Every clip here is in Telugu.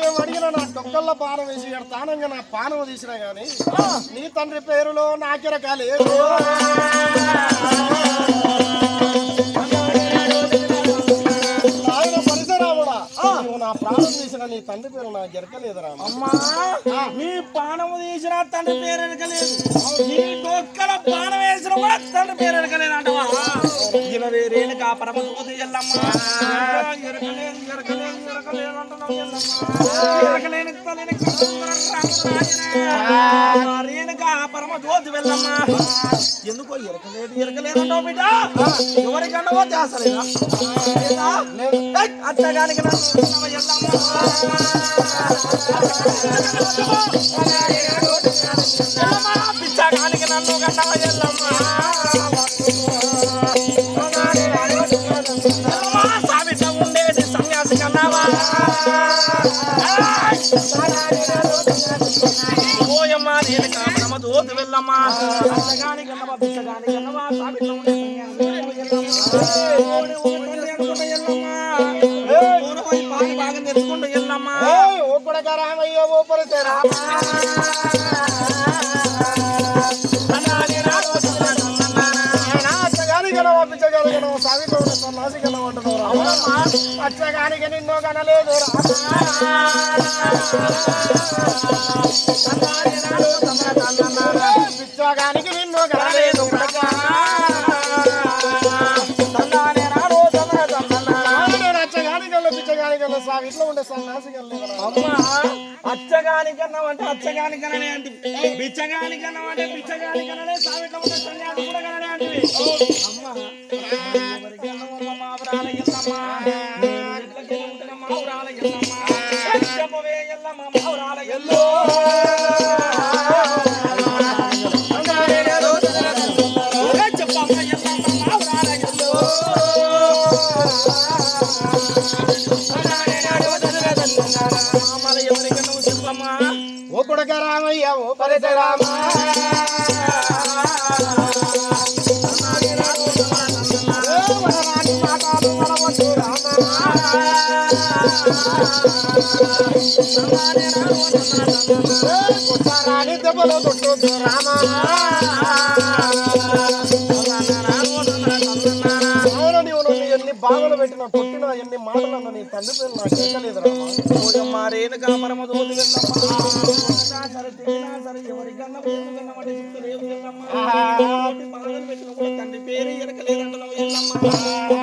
ఏం అడిగినా నా డొక్కల్లో పానం వేసి తానంగా నా పానం తీసినా గాని నీ తండ్రి పేరులో నాకెరక నీ తండ్రి పేరు నా జరకలేదురా అమ్మా నీ పానము తీసిన తండ్రి పేరు నీ పానం వేసిన కూడా తండ్రి పేరు ఎనకలేదు అంటవా? వేరేను కాపరమ దూది ఎల్లమ్మా ఎరకలేదు ఎరకలేదు ఎరకలేదు అంటున్నావు ఎరకలేని పరమ జ్యోతి వెళ్ళమ్మా. ఎందుకో ఎరకలేదు ఎరకలేదు అంటావు బిడ్డ? ఎవరికన్నావో చేస్తలేదా లేదా? ఏయ్, అత్తగానికి నన్ను ఎల్లమ్మా పిచ్చగానికి నన్ను గంటవ ఎల్లమ్మా ఎల్లమ్మా, సన్యాసి కన్నావా ఓయమ్మా నేను కామరమ్మ దోతి వెళ్ళమ్మా పిచ్చగాని కన్నవా పిచ్చగాని కన్నవా సావిట ఉండే ఉన్న సన్నాసి గనవ అంటున్నావు అచ్చగానికి నిన్నో కనలేదు పిచ్చగానికి నిన్నో కనలేదు నేను అచ్చగాని గల్ల పిచ్చగాని ఉండే సన్నాసి గల్ల అమ్మా అంటే. అచ్చగాని కననే అంటే ఉన్న సన్యాసి కూడా కననే అంటే అమ్మా రాణి దెబ్బలో కొట్టొద్దు రామా ఎన్ని బాధలు పెట్టినా ఎన్ని మాటలు అన్న నీ తండ్రి పేరు నాకు ఎక్కలేదు రామా తండ్రి పేరు ఎరకలేదంటున్నావు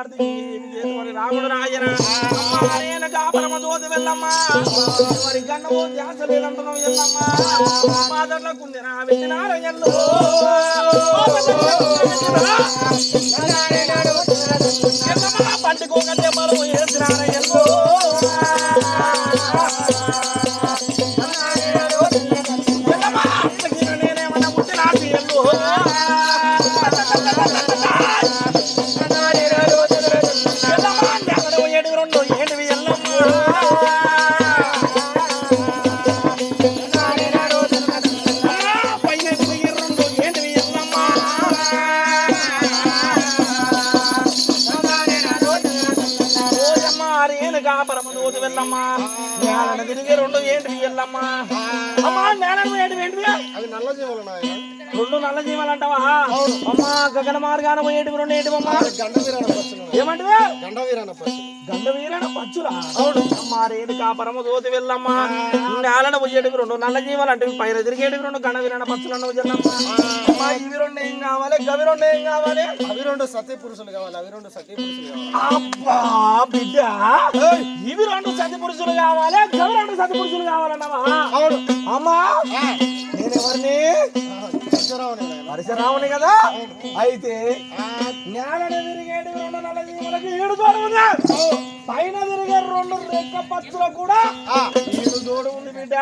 నేను రాముడు రాయరా పరమ దోది వెళ్ళమ్మా. ఎవరికన్నా ధ్యాస వెళ్ళమ్మా. నా రోజమ్మా రేణుగా పరమదోతి వెళ్ళమ్మా. నేలను తిరిగి రెండు ఏంటివి వెళ్ళమ్మా అమ్మా నేలను ఏంటివి ఏంటివి అవి నల్ల జీవులు నాయన. రెండు నల్ల జీవాలంటావా అమ్మా గగన మార్గాన పోయేటివి రెండు వీరాన పచ్చులు. ఏమంటివి? గండ వీరాన గండ వీరన పచ్చురా అవును. అమ్మా రేణుకా పరమదోతి వెళ్ళమ్మా. నేలన పోయేటివి రెండు నల్ల జీవాలు అంటే పైన తిరిగేటివి రెండు గండ వీరన పచ్చులను అమ్మా ఇవి రెండు ఏం కావాలి? గవి రెండు ఏం కావాలి? అవి రెండు సతీ పురుషులు కావాలి. అవి రెండు సతీ పురుషులు కావాలి. అబ్బా బిడ్డ. ఇవి రెండు సతి పురుషులు కావాలి. గవి రెండు సతి పురుషులు కావాలన్నావా? అవును. అమ్మా నేనెవరిని? పరశురాముని కదా. అయితే రెండు నల్ల జీవులకి ఏడు తోడు ఉంది. పైన తిరిగే రెండు రెక్క పచ్చులకు కూడా ఏడు తోడు ఉంది బిడ్డ.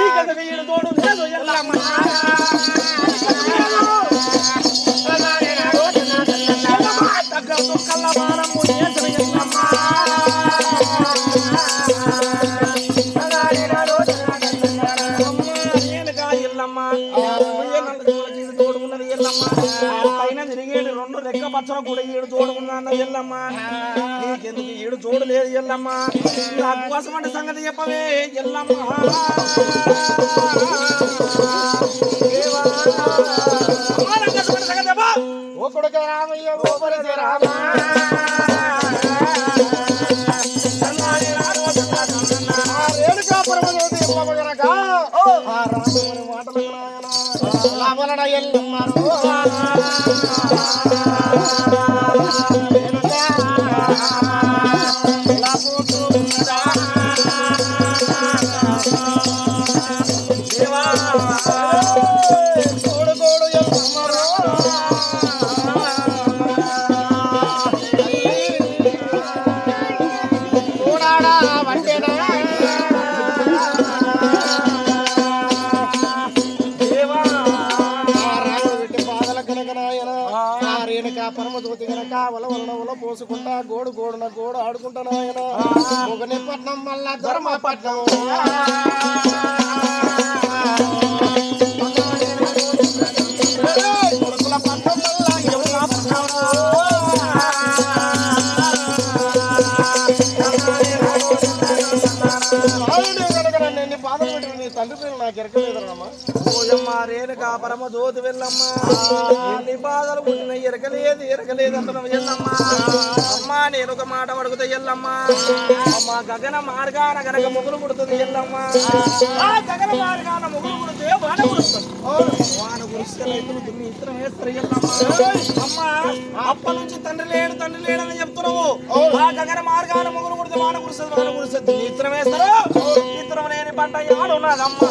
ఈ ఏడు తోడు లేదు ఎల్లమ్మ పైన తిరిగేటి రెండు రెక్క కూడా ఏడు చూడకుండా ఎల్లమ్మ. నీకెందుకు ఈడు చూడలేదు ఎల్లమ్మా. నాకు కోసం అంటే సంగతి చెప్పవే ఎల్లమ్మా. దేవా. ఓ కొడుక రామయ్య ఓ రామా. ఆ మాటలు పోసుకుంటా గోడు గోడున గోడు ఆడుకుంటా నాయన మొగని పట్నం మళ్ళా ధర్మపట్నం తండ్రి పేరు నాకు ఎరకలేదమ్మా ఓయమ్మ రేణుకా పరమ జ్యోతి వెళ్ళమ్మ. ఎన్ని బాధలు పుట్టిన ఎరకలేదు ఎరకలేదు అంటున్నావు ఎల్లమ్మ అమ్మా నేను ఒక మాట అడుగుతా ఎల్లమ్మ అమ్మ గగన మార్గాన గనక ముగ్గురు పుడుతుంది ఎల్లమ్మ ఆ గగన మార్గాన ముగ్గురు పుడితే వాన కురుస్తుంది. వాన కురిస్తే రైతులు దుమ్మి ఇతరం వేస్తారు ఎల్లమ్మ అమ్మ అప్ప నుంచి తండ్రి లేడు తండ్రి లేడని చెప్తున్నావు. ఆ గగన మార్గాన ముగ్గురు పుడితే వాన కురుస్తుంది వాన కురుస్తుంది ఇతరం వేస్తారు. ఇతరం లేని పంట యాడున్నదమ్మా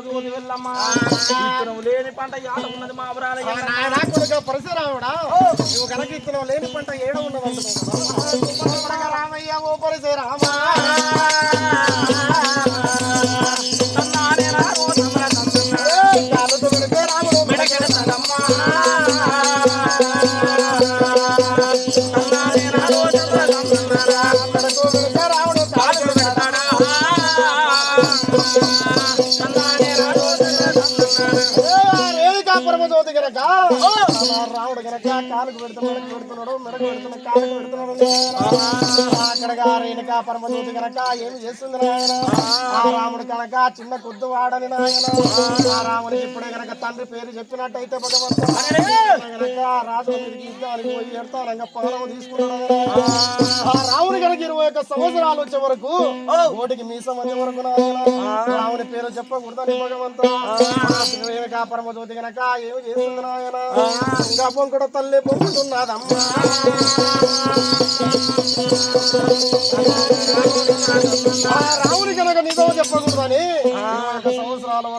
పరమజ్యోతి వెళ్ళమ్మా. లేని పంట యాడు ఉన్నది మా కొడుక పరశురాముడా నువ్వు కనుక ఇత్తనం లేని పంట ఏడ ఉన్నదంటున్నావు రామయ్య ఓ పరశురామ తన్నానే రారో రేణుకా పరమజ్యోతి గనక ఆ రాముడు గనక కాలుకు పెడుతున్నాడు పెడుతున్నాడు మెడకు పెడుతున్నాడు కాలుకు పెడుతున్నాడు అక్కడగా రేణుకా పరమజ్యోతి గనక ఏమి చేస్తుంది నాయన ఆ రాముడు కనుక చిన్న కొద్దు వాడని నాయన. ఆ రాముడికి ఇప్పుడే గనక తండ్రి పేరు చెప్పినట్టయితే భగవంతుడు. గనక రాజు పోయి ఎడతానంగా తీసుకున్నాడు ఆ రాముని గనక ఇరవై ఒక్క సంవత్సరాలు వచ్చే వరకు ఓటికి మీసం వచ్చే వరకు నాయన. రాముని పేరు చెప్పకూడదని భగవంతుడు. రేణుకా పరమజ్యోతి గనక ఏమి చేస్తుంది నాయన? ఇంకా పొంకుడు తల్లి పొంకుతున్నదమ్మా ఆ రాముని కనుక నిజం చెప్పకూడదని. సంవత్సరాల వరకు